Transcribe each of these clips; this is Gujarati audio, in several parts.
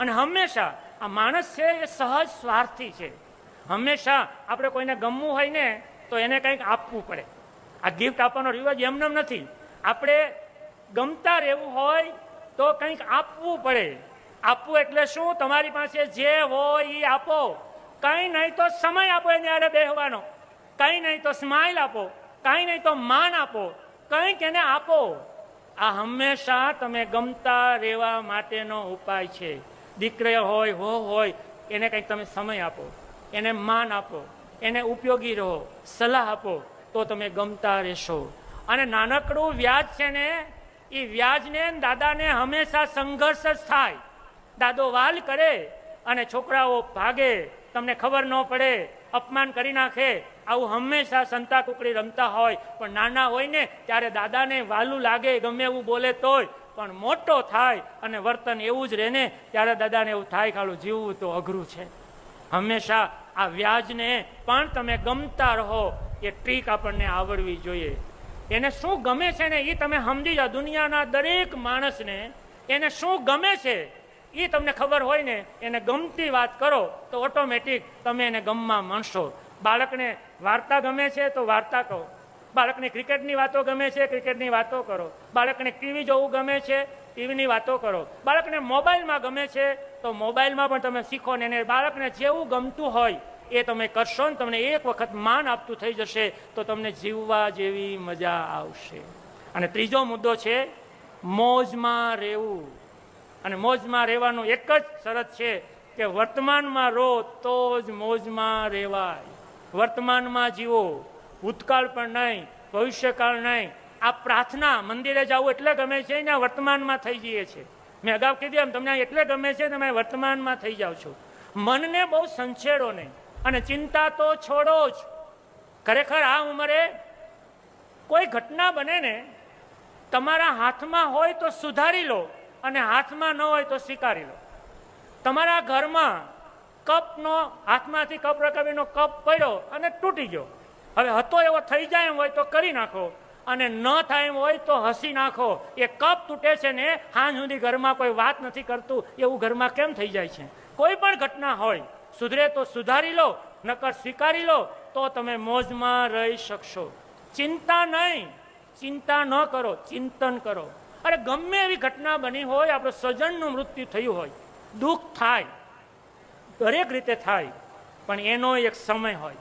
અને હંમેશા આ માણસ છે એ સહજ સ્વાર્થી છે. હંમેશા આપણે કોઈને ગમવું હોય ને, તો એને કંઈક આપવું પડે. આ ગિફ્ટ આપવાનો રિવાજ એમનેમ નથી. આપણે ગમતા રહેવું હોય તો કંઈક આપવું પડે. આપવું એટલે શું? તમારી પાસે જે હોય એ આપો. કંઈ નહીં તો સમય આપો એની આડે બેહવાનો. કંઈ નહીં તો સ્માઇલ આપો. કંઈ નહીં તો માન આપો. કંઈક એને આપો. આ હંમેશા તમે ગમતા રહેવા માટેનો ઉપાય છે. દીકરી હોય હો હોય, એને કંઈક તમે સમય આપો, એને માન આપો, એને ઉપયોગી રહો, સલાહ આપો, તો તમે ગમતા રહેશો. અને નાનકડું વ્યાજ છે ને એ વ્યાજને દાદાને હંમેશા સંઘર્ષ જ થાય. દાદો વાલ કરે અને છોકરાઓ ભાગે, તમને ખબર ન પડે, અપમાન કરી નાખે, આવું હંમેશા સંતા કુકડી રમતા હોય. પણ નાના હોય ને, ત્યારે દાદાને વાલું લાગે, ગમે એવું બોલે તોય પણ મોટો થાય અને વર્તન એવું જ રહે ને ત્યારે દાદાને એવું થાય ખાલું જીવવું તો અઘરું છે. હંમેશા આ વ્યાજને પણ તમે ગમતા રહો એ ટ્રીક આપણને આવડવી જોઈએ. એને શું ગમે છે ને એ તમે સમજી જાઓ. દુનિયાના દરેક માણસને એને શું ગમે છે એ તમને ખબર હોય ને, એને ગમતી વાત કરો તો ઓટોમેટિક તમે એને ગમવા માણશો બાળકને વાર્તા ગમે છે તો વાર્તા કહો. બાળકને ક્રિકેટની વાતો ગમે છે, ક્રિકેટની વાતો કરો. બાળકને ટીવી જોવું ગમે છે, ટીવીની વાતો કરો. બાળકને મોબાઈલમાં ગમે છે, તો મોબાઈલમાં પણ તમે શીખો ને એને બાળકને જેવું ગમતું હોય એ તમે કરશો ને તમને એક વખત માન આપતું થઈ જશે, તો તમને જીવવા જેવી મજા આવશે. અને ત્રીજો મુદ્દો છે, મોજમાં રહેવું. અને મોજમાં રહેવાનું એક જ શરત છે કે વર્તમાનમાં રહો તો જ મોજમાં રહેવાય. વર્તમાનમાં જીવો. ભૂતકાળ પણ નહીં, ભવિષ્યકાળ નહીં. આ પ્રાર્થના મંદિરે જવું એટલે ગમે છે, ને વર્તમાનમાં થઈ જઈએ છે. મેં અગાઉ કીધું એમ, તમને એટલે ગમે છે, તમે વર્તમાનમાં થઈ જાઓ છો. મનને બહુ સંછેડો નહીં, અને ચિંતા તો છોડો જ. ખરેખર આ ઉંમરે કોઈ ઘટના બને ને, તમારા હાથમાં હોય તો સુધારી લો, અને હાથમાં ન હોય તો સ્વીકારી લો. તમારા ઘરમાં કપનો, હાથમાંથી કપ રકાબીનો કપ પડ્યો અને તૂટી ગયો. હવે હતો એવો થઈ જાય એમ હોય તો કરી નાખો. અને ન થાય એમ હોય તો હસી નાખો. એ કપ તૂટે છે ને, હાંજ સુધી ઘરમાં કોઈ વાત નથી કરતું, એવું ઘરમાં કેમ થઈ જાય છે? કોઈ પણ ઘટના હોય, સુધરે તો સુધારી લો, નકર સ્વીકારી લો, તો તમે મોજમાં રહી શકશો. ચિંતા નહીં. ચિંતા ન કરો, ચિંતન કરો. અરે ગમે એવી ઘટના બની હોય, આપણો સ્વજનનું મૃત્યુ થયું હોય, દુઃખ થાય, દરેક રીતે થાય, પણ એનો એક સમય હોય.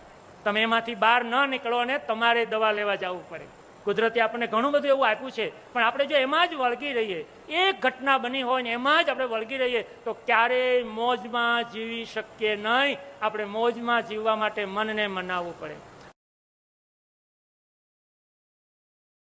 તમે એમાંથી બહાર ન નીકળો ને તમારે દવા લેવા જવું પડે. કુદરતે આપણને ઘણું બધું એવું આપ્યું છે, પણ આપણે જો એમાં જ વળગી રહીએ, એક ઘટના બની હોય ને એમાં જ આપણે વળગી રહીએ, તો ક્યારેય મોજમાં જીવી શકીએ નહીં. આપણે મોજમાં જીવવા માટે મનને મનાવવું પડે.